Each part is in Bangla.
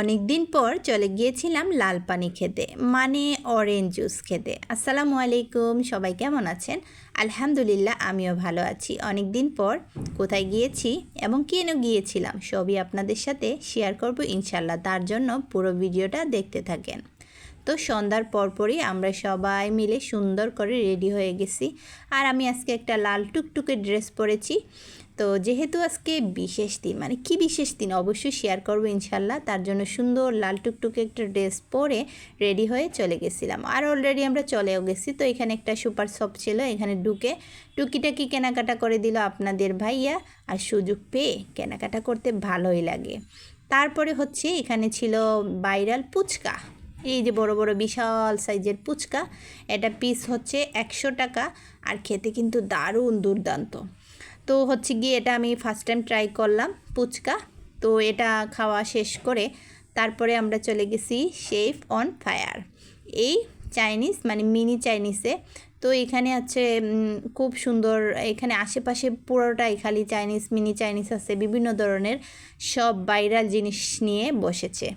অনেক দিন পর চলে গিয়েছিলাম লাল পানি খেতে মানে অরেঞ্জ জুস খেতে। আসসালামু আলাইকুম, সবাই কেমন আছেন? আলহামদুলিল্লাহ, আমিও ভালো আছি। অনেক দিন পর কোথায় গিয়েছি এবং কেন গিয়েছিলাম, সবই আপনাদের সাথে শেয়ার করব ইনশাল্লাহ তার জন্য পুরো ভিডিওটা দেখতে থাকেন। তো সন্ধ্যার পরপরই আমরা সবাই মিলে সুন্দর করে রেডি হয়ে গেছি। আর আমি আজকে একটা লাল টুকটুকে ড্রেস পরেছি। তো যেহেতু আজকে বিশেষ দিন মানে কি বিশেষ দিন? অবশ্যই শেয়ার করব ইনশাল্লাহ তার জন্য সুন্দর লাল টুকটুকে একটা ড্রেস পরে রেডি হয়ে চলে গেছিলাম। আর অলরেডি আমরা চলেও গেছি, তো এখানে একটা সুপার শপ ছিল, এখানে ঢুকে টুকিটাকি কেনাকাটা করে দিল আপনাদের ভাইয়া। আর সুযোগ পেয়ে কেনাকাটা করতে ভালোই লাগে। তারপরে হচ্ছে এখানে ছিল বাইরাল পুচকা এই যে বড় বড় বিশাল সাইজের পুচকা এটা পিস হচ্ছে একশো টাকা। আর খেতে কিন্তু দারুণ দুর্দান্ত। তো হচ্ছে গিয়ে এটা আমি ফার্স্ট টাইম ট্রাই করলাম, পুচকা। তো এটা খাওয়া শেষ করে তারপরে আমরা চলে গেছি শেফ অন ফায়ার এই চাইনিজ মানে মিনি চাইনিজে তো এখানে আছে খুব সুন্দর, এখানে আশেপাশে পুরোটাই খালি চাইনিজ মিনি চাইনিজ আছে, বিভিন্ন ধরনের, সব বাইরাল জিনিস নিয়ে বসেছে।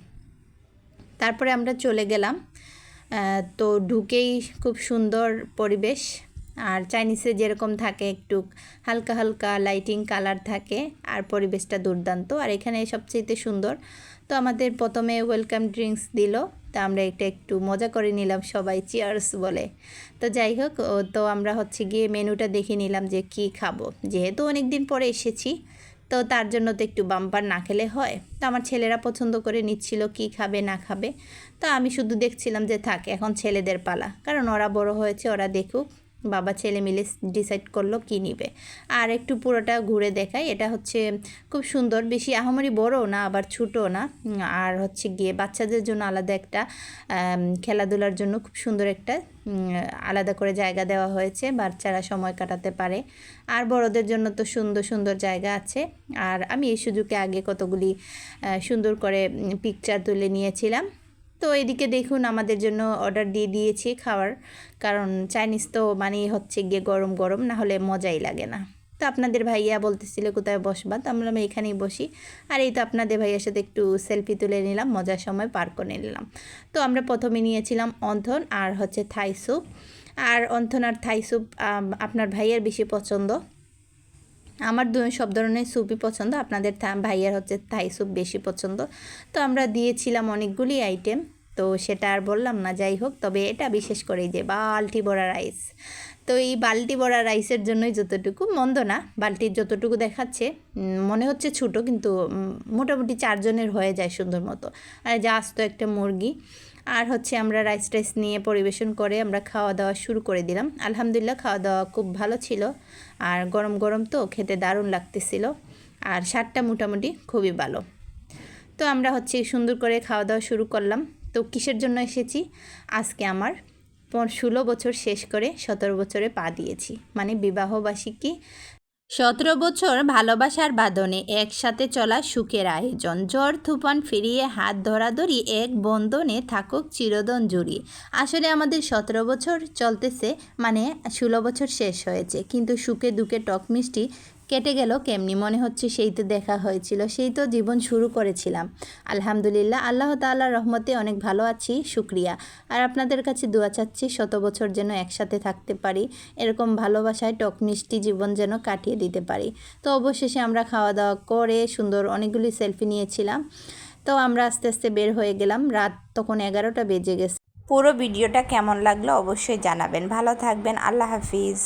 তারপরে আমরা চলে গেলাম তো ঢুকেই খুব সুন্দর পরিবেশ। আর চাইনিজে যেরকম থাকে একটু হালকা হালকা লাইটিং কালার থাকে, আর পরিবেশটা দুর্দান্ত। আর এখানে সবচেয়ে সুন্দর, তো আমাদের প্রথমে ওয়েলকাম ড্রিঙ্কস দিল, তা আমরা এটা একটু মজা করে নিলাম সবাই চিয়ার্স বলে। তো যাই হোক তো আমরা হচ্ছে গিয়ে মেনুটা দেখে নিলাম যে কি খাব। যেহেতু অনেক দিন পরে এসেছি, তো তার জন্য তো একটু বাম্পার না খেলে হয়। তো আমার ছেলেরা পছন্দ করে নিচ্ছিল কি খাবে, না খাবে। তো আমি শুধু দেখছিলাম যে থাক, এখন ছেলেদের পালা। কারণ ওরা বড় হয়েছে, ওরা দেখুক। বাবা ছেলে মিলে ডিসাইড করল কী নিবে। আর একটু পুরোটা ঘুরে দেখাই, এটা হচ্ছে খুব সুন্দর, বেশি আহামরি বড়ও না, আবার ছোটো না। আর হচ্ছে গিয়ে বাচ্চাদের জন্য আলাদা একটা খেলাধুলার জন্য খুব সুন্দর একটা আলাদা করে জায়গা দেওয়া হয়েছে, বাচ্চারা সময় কাটাতে পারে। আর বড়দের জন্য তো সুন্দর সুন্দর জায়গা আছে। আর আমি এই সুযোগে আগে কতগুলি সুন্দর করে পিকচার তুলে নিয়েছিলাম। তো এদিকে দেখুন আমাদের জন্য অর্ডার দিয়ে দিয়েছি খাওয়ার। কারণ চাইনিজ তো মানে হচ্ছে গিয়ে গরম গরম, না হলে মজাই লাগে না। তো আপনাদের ভাইয়া বলতেছিল কোথায় বসবা, তো আমরা এখানেই বসি। আর এই তো আপনাদের ভাইয়ার সাথে একটু সেলফি তুলে নিলাম, মজার সময় পার করে নিলাম। তো আমরা প্রথমে নিয়েছিলাম অন্থন আর হচ্ছে থাই স্যুপ আর অন্থন আর থাই স্যুপ আপনার ভাইয়ের বেশি পছন্দ। আমার দু সব ধরনের স্যুপই পছন্দ। আপনাদের ভাইয়ার হচ্ছে থাই স্যুপ বেশি পছন্দ। তো আমরা দিয়েছিলাম অনেকগুলি আইটেম তো সেটা আর বললাম না, যাই হোক। তবে এটা বিশেষ করে যে বালটি বড়া রাইস। তো এই বালটি বড়া রাইসের জন্যই যতটুকু, মন্দ না বালতির যতটুকু দেখাচ্ছে মনে হচ্ছে ছোটো, কিন্তু মোটামুটি চারজনের হয়ে যায় সুন্দর মতো। আর যা আসতো একটা মুরগি, আর হচ্ছে আমরা রাইস টাইস নিয়ে পরিবেশন করে আমরা খাওয়া দাওয়া শুরু করে দিলাম। আলহামদুলিল্লাহ খাওয়া দাওয়া খুব ভালো ছিল, আর গরম গরম তো খেতে দারুণ লাগতেছিল, আর স্বাদটা মোটামুটি খুবই ভালো। তো আমরা হচ্ছে সুন্দর করে খাওয়া দাওয়া শুরু করলাম। তো কিসের জন্য এসেছি? আজকে আমার ষোলো বছর শেষ করে সতেরো বছরে পা দিয়েছি। মানে বিবাহবার্ষিকী। সতেরো বছর ভালোবাসার বাদনে একসাথে চলা সুখের আয়োজন। জ্বর, তুফান ফিরিয়ে হাত ধরাধরি এক বন্ধনে থাকুক চিরদন জুড়ি। আসলে আমাদের সতেরো বছর চলতেছে মানে ষোলো বছর শেষ হয়েছে। কিন্তু সুখে দুঃখে টক মিষ্টি কেটে গেল কেমনি? মনে হচ্ছে সেই তো দেখা হয়েছিল। সেই তো জীবন শুরু করেছিলাম। আলহামদুলিল্লাহ, আল্লাহ তাল্লাহ রহমতে অনেক ভালো আছি, শুক্রিয়া। আর আপনাদের কাছে দোয়া চাচ্ছি, শত বছর যেন একসাথে থাকতে পারি, এরকম ভালোবাসায় টক মিষ্টি জীবন যেন কাটিয়ে দিতে পারি। তো অবশেষে আমরা খাওয়া দাওয়া করে সুন্দর অনেকগুলি সেলফি নিয়েছিলাম। তো আমরা আস্তে আস্তে বের হয়ে গেলাম। রাত তখন এগারোটা বেজে গেছে। পুরো ভিডিওটা কেমন লাগল অবশ্যই জানাবেন। ভালো থাকবেন। আল্লাহ হাফিজ।